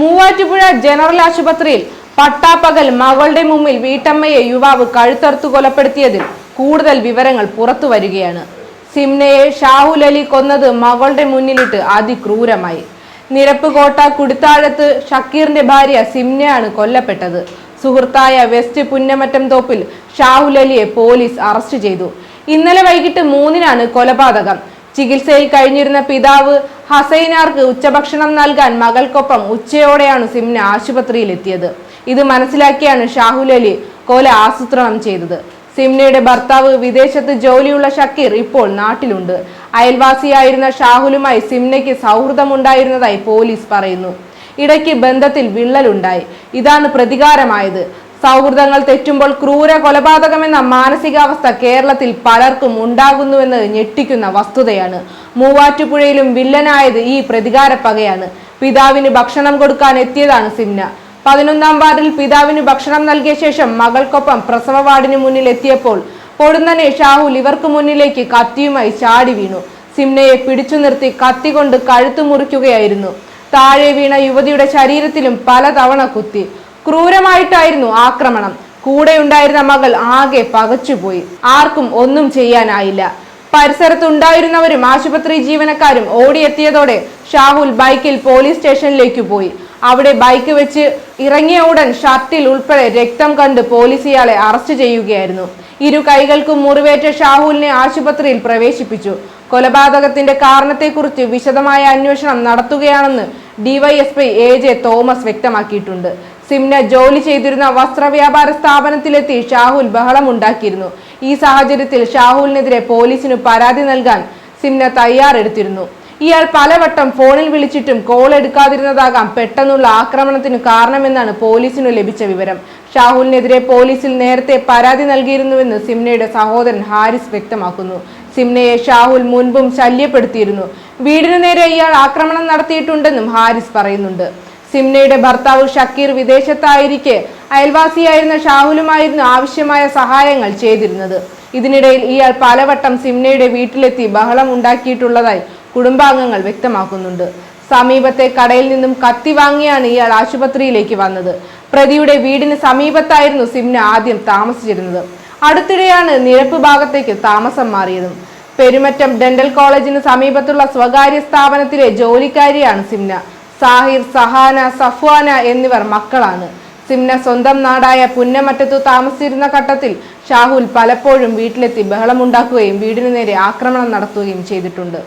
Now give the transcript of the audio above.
Muvattupuzha general ആശുപത്രിയിൽ പട്ടാപ്പകൽ മകളുടെ മുമ്പിൽ വീട്ടമ്മയെ യുവാവ് കഴുത്തറുത്തു കൊലപ്പെടുത്തിയതിൽ കൂടുതൽ വിവരങ്ങൾ പുറത്തു വരികയാണ്. സിംനയെ ഷാഹുൽ അലി കൊന്നത് മകളുടെ മുന്നിലിട്ട് അതിക്രൂരമായി. നിരപ്പുകോട്ട കുടിത്താഴത്ത് ഷക്കീറിന്റെ ഭാര്യ സിംനയാണ് കൊല്ലപ്പെട്ടത്. സുഹൃത്തായ വെസ്റ്റ് പുന്നമറ്റം തോപ്പിൽ ഷാഹുൽ അലിയെ പോലീസ് അറസ്റ്റ് ചെയ്തു. ഇന്നലെ വൈകിട്ട് മൂന്നിനാണ് കൊലപാതകം. ചികിത്സയിൽ കഴിഞ്ഞിരുന്ന പിതാവ് ഹസൈനാർക്ക് ഉച്ചഭക്ഷണം നൽകാൻ മകൾക്കൊപ്പം ഉച്ചയോടെയാണ് സിംന ആശുപത്രിയിൽ എത്തിയത് ഇത് മനസ്സിലാക്കിയാണ് ഷാഹുൽ അലി കൊല ആസൂത്രണം ചെയ്തത്. സിംനയുടെ ഭർത്താവ് വിദേശത്ത് ജോലിയുള്ള ഷക്കീർ ഇപ്പോൾ നാട്ടിലുണ്ട്. അയൽവാസിയായിരുന്ന ഷാഹുലുമായി സിംനയ്ക്ക് സൗഹൃദമുണ്ടായിരുന്നതായി പോലീസ് പറയുന്നു. ഇടയ്ക്ക് ബന്ധത്തിൽ വിള്ളലുണ്ടായി. ഇതാണ് പ്രതികാരമായത്. സൗഹൃദങ്ങൾ തെറ്റുമ്പോൾ ക്രൂര കൊലപാതകമെന്ന മാനസികാവസ്ഥ കേരളത്തിൽ പലർക്കും ഉണ്ടാകുന്നുവെന്ന് ഞെട്ടിക്കുന്ന വസ്തുതയാണ്. മൂവാറ്റുപുഴയിലും വില്ലനായത് ഈ പ്രതികാര പകയാണ് പിതാവിന് ഭക്ഷണം കൊടുക്കാൻ എത്തിയതാണ് സിംന. പതിനൊന്നാം വാർഡിൽ പിതാവിന് ഭക്ഷണം നൽകിയ ശേഷം മകൾക്കൊപ്പം പ്രസവ വാർഡിന് മുന്നിൽ എത്തിയപ്പോൾ പൊടുന്നനെ ഷാഹുൽ ഇവർക്ക് മുന്നിലേക്ക് കത്തിയുമായി ചാടി വീണു. സിംനയെ പിടിച്ചു നിർത്തി കത്തി കൊണ്ട് കഴുത്തു മുറിക്കുകയായിരുന്നു. താഴെ വീണ യുവതിയുടെ ശരീരത്തിലും പലതവണ കുത്തി. ക്രൂരമായിട്ടായിരുന്നു ആക്രമണം. കൂടെയുണ്ടായിരുന്ന മകൾ ആകെ പകച്ചുപോയി. ആർക്കും ഒന്നും ചെയ്യാനായില്ല. പരിസരത്തുണ്ടായിരുന്നവരും ആശുപത്രി ജീവനക്കാരും ഓടിയെത്തിയതോടെ ഷാഹുൽ ബൈക്കിൽ പോലീസ് സ്റ്റേഷനിലേക്ക് പോയി. അവിടെ ബൈക്ക് വെച്ച് ഇറങ്ങിയ ഉടൻ ഷർട്ടിൽ ഉൾപ്പെടെ രക്തം കണ്ട് പോലീസ് ഇയാളെ അറസ്റ്റ് ചെയ്യുകയായിരുന്നു. ഇരു കൈകൾക്കും മുറിവേറ്റ ഷാഹുലിനെ ആശുപത്രിയിൽ പ്രവേശിപ്പിച്ചു. കൊലപാതകത്തിന്റെ കാരണത്തെക്കുറിച്ച് വിശദമായ അന്വേഷണം നടത്തുകയാണെന്ന് ഡിവൈഎസ്പി എ ജെ തോമസ് വ്യക്തമാക്കിയിട്ടുണ്ട്. സിംന ജോലി ചെയ്തിരുന്ന വസ്ത്രവ്യാപാര സ്ഥാപനത്തിലെത്തി ഷാഹുൽ ബഹളമുണ്ടാക്കിയിരുന്നു ഈ സാഹചര്യത്തിൽ ഷാഹുലിനെതിരെ പോലീസിനു പരാതി നൽകാൻ സിംന തയ്യാറെടുത്തിരുന്നു. ഇയാൾ പലവട്ടം ഫോണിൽ വിളിച്ചിട്ടും കോൾ എടുക്കാതിരുന്നതാകാം പെട്ടെന്നുള്ള ആക്രമണത്തിന് കാരണമെന്നാണ് പോലീസിനു ലഭിച്ച വിവരം. ഷാഹുലിനെതിരെ പോലീസിൽ നേരത്തെ പരാതി നൽകിയിരുന്നുവെന്ന് സിംനയുടെ സഹോദരൻ ഹാരിസ് വ്യക്തമാക്കുന്നു. സിംനയെ ഷാഹുൽ മുൻപും ശല്യപ്പെടുത്തിയിരുന്നു. വീടിനു നേരെ ഇയാൾ ആക്രമണം നടത്തിയിട്ടുണ്ടെന്നും ഹാരിസ് പറയുന്നുണ്ട്. സിംനയുടെ ഭർത്താവ് ഷക്കീർ വിദേശത്തായിരിക്കെ. അയൽവാസിയായിരുന്ന ഷാഹുലുമായിരുന്നു ആവശ്യമായ സഹായങ്ങൾ ചെയ്തിരുന്നത്. ഇതിനിടയിൽ ഇയാൾ പലവട്ടം സിംനയുടെ വീട്ടിലെത്തി ബഹളം ഉണ്ടാക്കിയിട്ടുള്ളതായി കുടുംബാംഗങ്ങൾ വ്യക്തമാക്കുന്നുണ്ട്. സമീപത്തെ കടയിൽ നിന്നും കത്തി വാങ്ങിയാണ് ഇയാൾ ആശുപത്രിയിലേക്ക് വന്നത്. പ്രതിയുടെ വീടിന് സമീപത്തായിരുന്നു സിംന ആദ്യം താമസിച്ചിരുന്നത്. അടുത്തിടെയാണ് നിരപ്പ് ഭാഗത്തേക്ക് താമസം മാറിയതും. പെരുമറ്റം ഡെന്റൽ കോളേജിന് സമീപത്തുള്ള സ്വകാര്യ സ്ഥാപനത്തിലെ ജോലിക്കാരിയാണ് സിംന. സാഹിർ സഹാന സഫ്വാന എന്നിവർ മക്കളാണ്. സിംന സ്വന്തം നാടായ പുന്നമറ്റത്തു താമസിച്ചിരുന്ന ഘട്ടത്തിൽ ഷാഹുൽ പലപ്പോഴും വീട്ടിലെത്തി ബഹളമുണ്ടാക്കുകയും വീടിനു നേരെ ആക്രമണം നടത്തുകയും ചെയ്തിട്ടുണ്ട്.